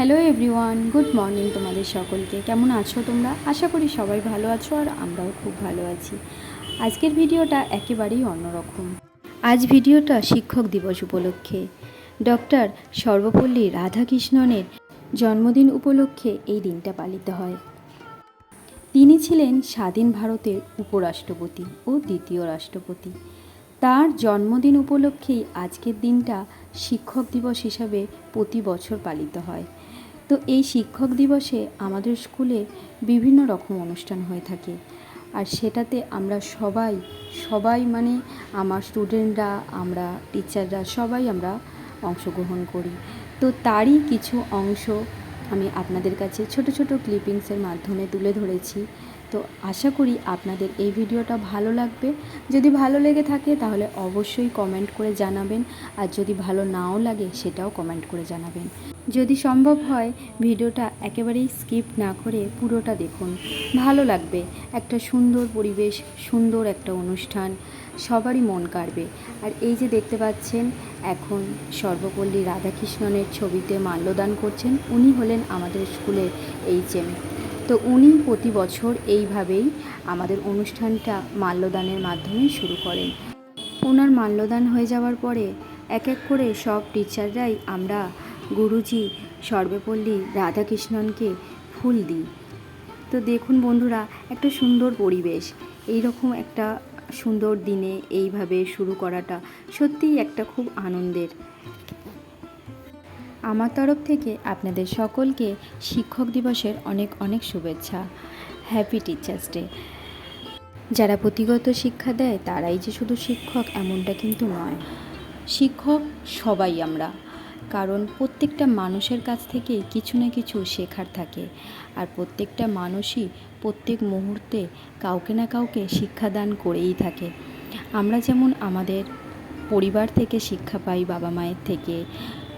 Hello everyone, good morning তোমাদের সকলকে। কেমন আছো তোমরা? আশা করি সবাই ভালো আছো আর আমরাও খুব ভালো আছি। আজকের ভিডিওটা একেবারেই অন্যরকম। আজ ভিডিওটা শিক্ষক দিবস উপলক্ষে। ডক্টর সর্বপল্লী রাধাকৃষ্ণনের জন্মদিন উপলক্ষে এই দিনটা পালিত হয়। তিনি ছিলেন স্বাধীন ভারতের উপরাষ্ট্রপতি ও দ্বিতীয় রাষ্ট্রপতি। তার জন্মদিন উপলক্ষেই আজকের দিনটা শিক্ষক দিবস হিসাবে প্রতি বছর পালিত হয়। তো এই শিক্ষক দিবসে আমাদের স্কুলে বিভিন্ন রকম অনুষ্ঠান হয়ে থাকে। আর সেটাতে আমরা সবাই সবাই মানে আমার স্টুডেন্টরা আমরা টিচাররা সবাই আমরা অংশগ্রহণ করি। তো তারই কিছু অংশ আমি আপনাদের কাছে ছোট ছোট ক্লিপিংসের মাধ্যমে তুলে ধরেছি। তো আশা করি আপনাদের এই ভিডিওটা ভালো লাগবে। যদি ভালো লেগে থাকে তাহলে অবশ্যই কমেন্ট করে জানাবেন, আর যদি ভালো নাও লাগে সেটাও কমেন্ট করে জানাবেন। যদি সম্ভব হয় ভিডিওটা একেবারেই স্কিপ না করে পুরোটা দেখুন। ভালো লাগবে, একটা সুন্দর পরিবেশ, সুন্দর একটা অনুষ্ঠান, সবারই মন কাড়বে। আর এই যে দেখতে পাচ্ছেন, এখন সর্বপল্লী রাধাকৃষ্ণনের ছবিতে মাল্যদান করছেন। উনি হলেন আমাদের স্কুলের এইচএম তো উনি প্রতি বছর এইভাবেই আমাদের অনুষ্ঠানটা মাল্যদানের মাধ্যমে শুরু করেন। ওনার মাল্যদান হয়ে যাওয়ার পরে এক এক করে সব টিচাররাই আমরা গুরুজি সর্বপল্লী রাধাকৃষ্ণনকে ফুল দিই। তো দেখুন বন্ধুরা, একটা সুন্দর পরিবেশ। এই রকম একটা সুন্দর দিনে এইভাবে শুরু করাটা সত্যিই একটা খুব আনন্দের। আমার তরফ থেকে আপনাদের সকলকে শিক্ষক দিবসের অনেক অনেক শুভেচ্ছা। হ্যাপি টিচার্স ডে যারা পুঁথিগত শিক্ষা দেয়, তারাই যে শুধু শিক্ষক, এমনটা কিন্তু নয়। শিক্ষক সবাই আমরা, কারণ প্রত্যেকটা মানুষের কাছ থেকে কিছু না কিছু শেখার থাকে। আর প্রত্যেকটা মানুষই প্রত্যেক মুহূর্তে কাউকে না কাউকে শিক্ষাদান করেই থাকে। আমরা যেমন আমাদের পরিবার থেকে শিক্ষা পাই বাবা মায়ের থেকে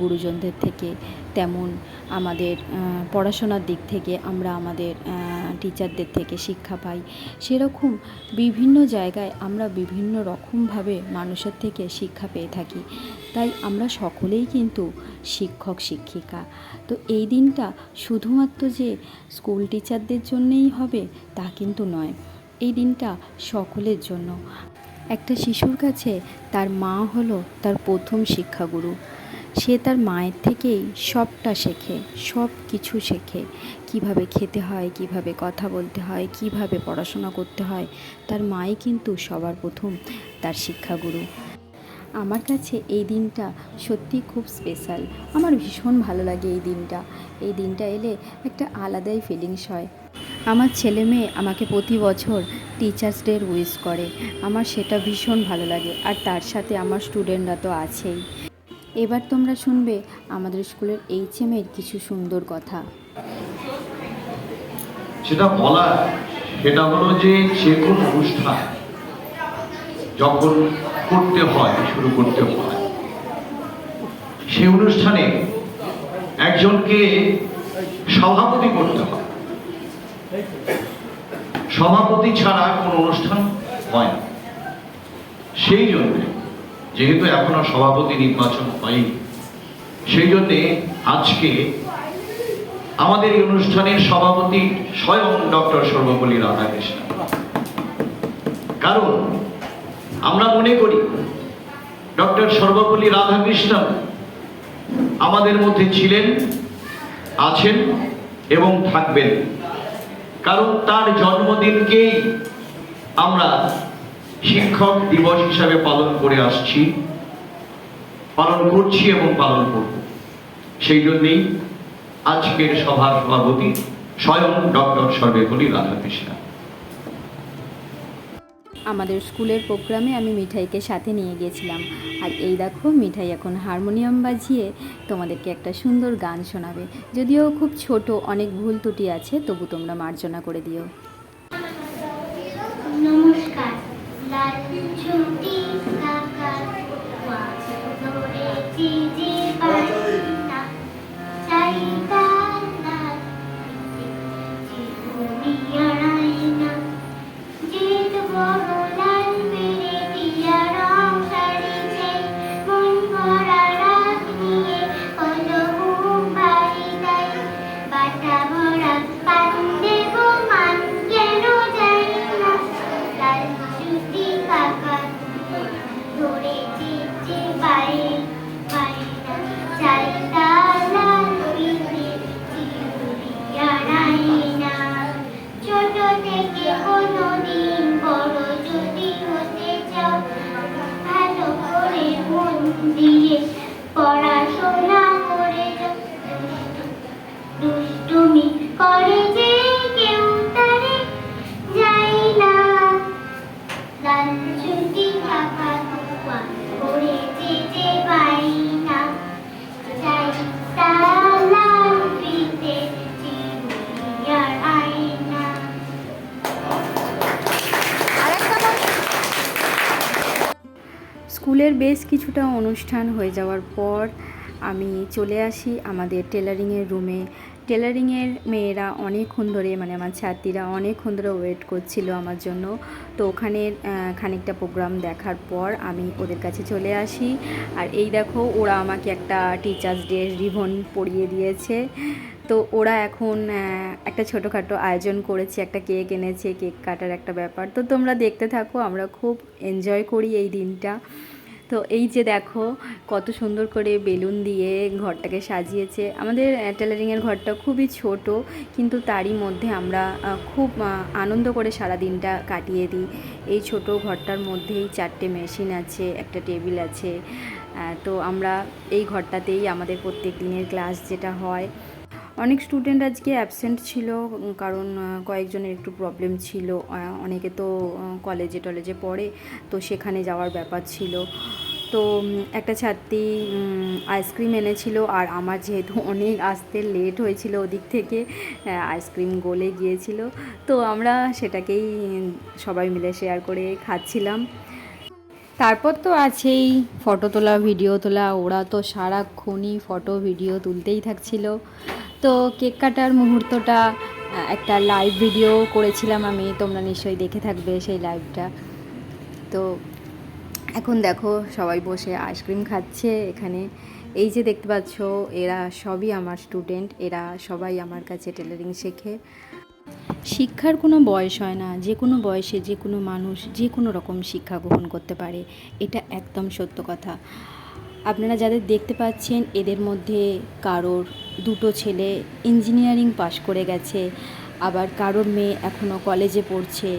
গুরুজনদের থেকে, তেমন আমাদের পড়াশোনার দিক থেকে আমরা আমাদের টিচারদের থেকে শিক্ষা পাই। সেরকম বিভিন্ন জায়গায় আমরা বিভিন্ন রকমভাবে মানুষের থেকে শিক্ষা পেয়ে থাকি। তাই আমরা সকলেই কিন্তু শিক্ষক, শিক্ষিকা। তো এই দিনটা শুধুমাত্র যে স্কুল টিচারদের জন্যেই হবে, তা কিন্তু নয়। এই দিনটা সকলের জন্য। একটা শিশুর কাছে তার মা হলো তার প্রথম শিক্ষাগুরু। সে তার মায়ের থেকেই সবটা শেখে সব কিছু শেখে। কীভাবে খেতে হয়, কীভাবে কথা বলতে হয়, কীভাবে পড়াশোনা করতে হয়, তার মাই কিন্তু সবার প্রথম তার শিক্ষাগুরু। আমার কাছে এই দিনটা সত্যি খুব স্পেশাল আমার ভীষণ ভালো লাগে এই দিনটা। এই দিনটা এলে একটা আলাদাই ফিলিংস হয়। আমার ছেলে মেয়ে আমাকে প্রতি বছর টিচার্স ডের উইশ করে। আমার সেটা ভীষণ ভালো লাগে। আর তার সাথে আমার স্টুডেন্টরা তো আছেই। এবার তোমরা শুনবে আমাদের স্কুলের এইচএম এর কিছু সুন্দর কথা। সেটা বলা, সেটা হলো যে যে কোনো অনুষ্ঠান যখন করতে হয়, শুরু করতে হয়, সে অনুষ্ঠানে একজনকে সভাপতি করতে হয়। সভাপতি ছাড়া কোনো অনুষ্ঠান হয় না। সেই জন্যে যেহেতু এখনও সভাপতি নির্বাচন হয়নি সেই জন্যে আজকে আমাদের এই অনুষ্ঠানের সভাপতি স্বয়ং ডক্টর সর্বপল্লী রাধাকৃষ্ণ। কারণ আমরা মনে করি, ডক্টর সর্বপল্লী রাধাকৃষ্ণ আমাদের মধ্যে ছিলেন, আছেন এবং থাকবেন। কারণ তার জন্মদিনকেই আমরা শিক্ষক দিবস হিসাবে পালন করে আসছি। পালন করছি এবং পালন করব। সেই জন্যেই আজকের সভার সভাপতি স্বয়ং ডক্টর সর্বেপল্লী রাধাকৃষ্ণ। আমাদের স্কুলের প্রোগ্রামে আমি মিঠাইকে সাথে নিয়ে গিয়েছিলাম। আর এই দেখো মিঠাই এখন হারমোনিয়াম বাজিয়ে তোমাদেরকে একটা সুন্দর গান শোনাবে। যদিও খুব ছোট অনেক ভুল ত্রুটি আছে তবু তোমরা মার্জনা করে দিও। নমস্কার। লাল ছুটি ওয়াজ ধরেছি যে স্কুলের বেশ কিছুটা অনুষ্ঠান হয়ে যাওয়ার পর আমি চলে আসি আমাদের টেলারিংয়ের রুমে। টেলারিংয়ের মেয়েরা অনেকক্ষণ ধরে মানে আমার ছাত্রীরা অনেকক্ষণ ধরে ওয়েট করছিল আমার জন্য। তো ওখানে খানিকটা প্রোগ্রাম দেখার পর আমি ওদের কাছে চলে আসি। আর এই দেখো, ওরা আমাকে একটা টিচার্স ডে রিবন পরিয়ে দিয়েছে। তো ওরা এখন একটা ছোটোখাটো আয়োজন করেছে, একটা কেক এনেছে, কেক কাটার একটা ব্যাপার। তো তোমরা দেখতে থাকো, আমরা খুব এনজয় করি এই দিনটা। তো এই যে দেখো, কত সুন্দর করে বেলুন দিয়ে ঘরটাকে সাজিয়েছে। আমাদের টেলারিংয়ের ঘরটা খুবই ছোট, কিন্তু তারই মধ্যে আমরা খুব আনন্দ করে সারা দিনটা কাটিয়ে দিই। এই ছোট ঘরটার মধ্যেই চারটে মেশিন আছে, একটা টেবিল আছে তো আমরা এই ঘরটাতেই আমাদের প্রত্যেক দিনের ক্লাস যেটা হয়। অনেক স্টুডেন্ট আজকে অ্যাবসেন্ট ছিল কারণ কয়েকজনের একটু প্রবলেম ছিল অনেকে তো কলেজে টলেজে পড়ে, তো সেখানে যাওয়ার ব্যাপার ছিল। তো একটা ছাত্রী আইসক্রিম এনেছিল আর আমার যেহেতু অনেক আসতে লেট হয়েছিল ওদিক থেকে আইসক্রিম গলে গিয়েছিল। তো আমরা সেটাকেই, সবাই মিলে শেয়ার করে খাচ্ছিলাম। তারপর তো আছেই ফটো তোলা ভিডিও তোলা, ওরা তো সারাক্ষণই ফটো ভিডিও তুলতেই থাকছিল। তো কেক কাটার মুহূর্তটা একটা লাইভ ভিডিও করেছিলাম আমি, তোমরা নিশ্চয়ই দেখে থাকবে সেই লাইভটা তো এখন দেখো সবাই বসে আইসক্রিম খাচ্ছে এখানে। এই যে দেখতে পাচ্ছ, এরা সবই আমার স্টুডেন্ট এরা সবাই আমার কাছে টেলারিং শেখে। শিক্ষার কোনো বয়স হয় না, যে কোনো বয়সে যে কোনো মানুষ যে কোনো রকম শিক্ষা গ্রহণ করতে পারে, এটা একদম সত্য কথা। আপনারা যাদের দেখতে পাচ্ছেন, এদের মধ্যে কারোর দুটো ছেলে ইঞ্জিনিয়ারিং পাশ করে গেছে, আবার কারোর মেয়ে এখনও কলেজে পড়ছে।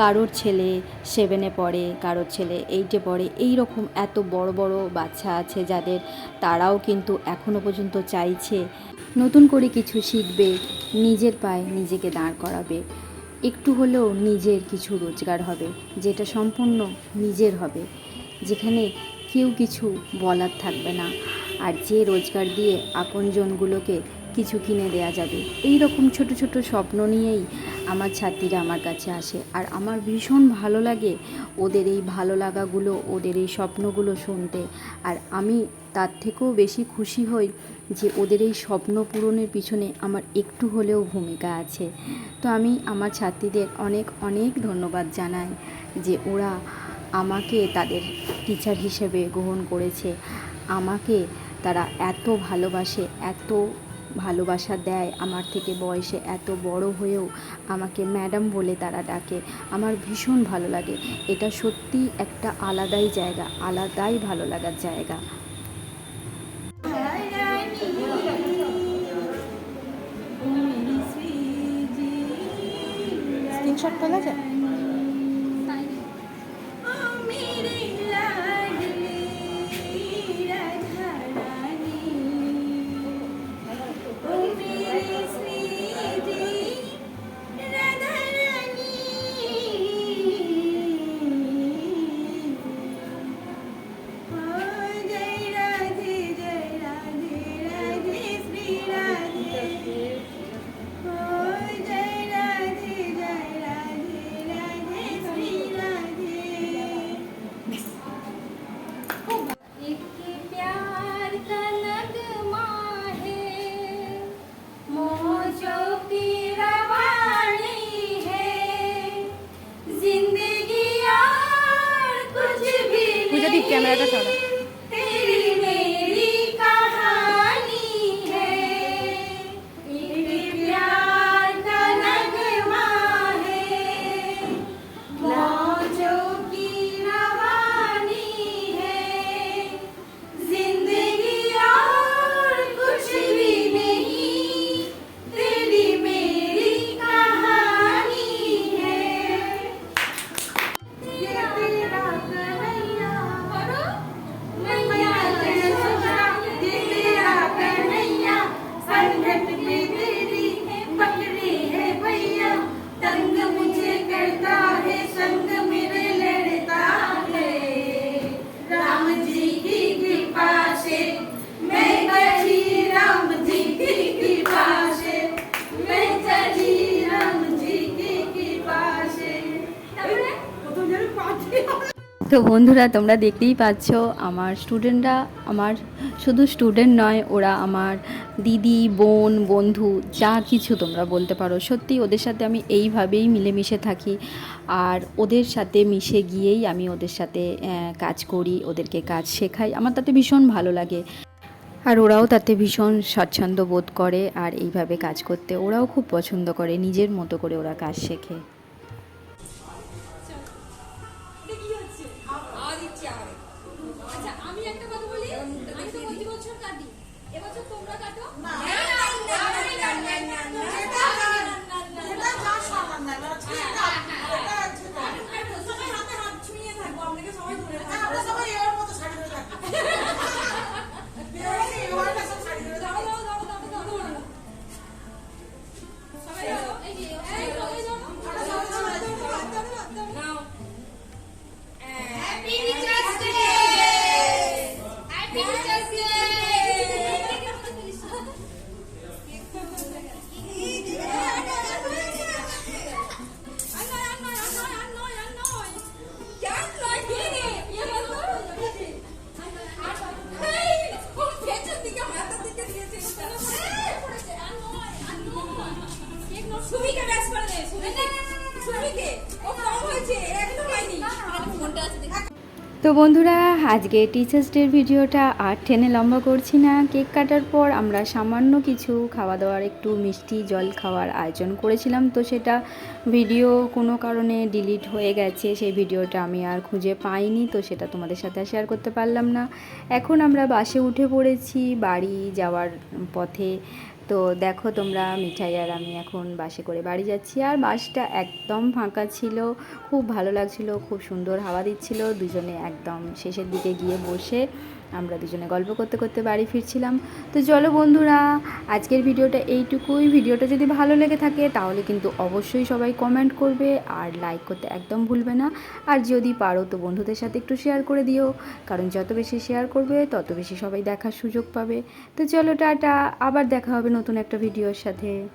কারোর ছেলে সেভেনে পড়ে, কারোর ছেলে এইটে পড়ে এই রকম এত বড় বড় বাচ্চা আছে যাদের তারাও কিন্তু এখনও পর্যন্ত চাইছে নতুন করে কিছু শিখবে, নিজের পায়ে নিজেকে দাঁড় করাবে, একটু হলেও নিজের কিছু রোজগার হবে, যেটা সম্পূর্ণ নিজের হবে, যেখানে কেউ কিছু বলার থাকবে না। আর যে রোজগার দিয়ে আপনজনগুলোকে কিছু কিনে দেয়া যাবে। এই রকম ছোট ছোট স্বপ্ন নিয়েই আমার ছাত্রীরা আমার কাছে আসে। আর আমার ভীষণ ভালো লাগে ওদের এই ভালো লাগাগুলো, ওদের এই স্বপ্নগুলো শুনতে। আর আমি তার থেকেও বেশি খুশি হই যে ওদের এই স্বপ্ন পূরণের পিছনে আমার একটু হলেও ভূমিকা আছে। তো আমি আমার ছাত্রীদের অনেক অনেক ধন্যবাদ জানাই যে ওরা আমাকে তাদের টিচার হিসেবে গ্রহণ করেছে। আমাকে তারা এত ভালোবাসে, এত ভালোবাসা দেয়। আমার থেকে বয়সে এত বড় হয়েও আমাকে ম্যাডাম বলে তারা ডাকে। আমার ভীষণ ভালো লাগে। এটা সত্যি একটা আলাদাই জায়গা, আলাদাই ভালো লাগার জায়গা। তো বন্ধুরা, তোমরা দেখতেই পাচ্ছ, আমার স্টুডেন্টরা আমার শুধু স্টুডেন্ট নয়, ওরা আমার দিদি, বোন, বন্ধু, যা কিছু তোমরা বলতে পারো। সত্যি, ওদের সাথে আমি এইভাবেই মিলেমিশে থাকি। আর ওদের সাথে মিশে গিয়েই আমি ওদের সাথে কাজ করি, ওদেরকে কাজ শেখাই। আমার তাতে ভীষণ ভালো লাগে। আর ওরাও তাতে ভীষণ স্বাচ্ছন্দ্য বোধ করে আর এইভাবে কাজ করতে ওরাও খুব পছন্দ করে, নিজের মতো করে ওরা কাজ শেখে। 稍微等 তো বন্ধুরা, আজকে টিচার্স ডের ভিডিওটা আর টেনে লম্বা করছি না। কেক কাটার পর আমরা সামান্য কিছু খাওয়া দাওয়ার একটু মিষ্টি জল খাওয়ার আয়োজন করেছিলাম। তো সেটা ভিডিও কোনো কারণে ডিলিট হয়ে গেছে। সেই ভিডিওটা আমি আর খুঁজে পাইনি, তো সেটা তোমাদের সাথে শেয়ার করতে পারলাম না। এখন আমরা বাসে উঠে পড়েছি, বাড়ি যাওয়ার পথে তো দেখো তোমরা মিঠাই আর আমি এখন বাসে করে বাড়ি যাচ্ছি। আর বাসটা একদম ফাঁকা ছিল, খুব ভালো লাগছিল, খুব সুন্দর হাওয়া দিচ্ছিল। দুজনে একদম শেষের দিকে গিয়ে বসে আমরা দুজনে গল্প করতে করতে বাড়ি ফিরছিলাম। তো চলো বন্ধুরা, আজকের ভিডিওটা এইটুকুই। ভিডিওটা যদি ভালো লেগে থাকে, তাহলে কিন্তু অবশ্যই সবাই কমেন্ট করবে আর লাইক করতে একদম ভুলবে না। আর যদি পারো, তো বন্ধুদের সাথে একটু শেয়ার করে দিও। কারণ যত বেশি শেয়ার করবে, তত বেশি সবাই দেখার সুযোগ পাবে। তো চলো টাটা, আবার দেখা হবে নতুন একটা ভিডিওর সাথে।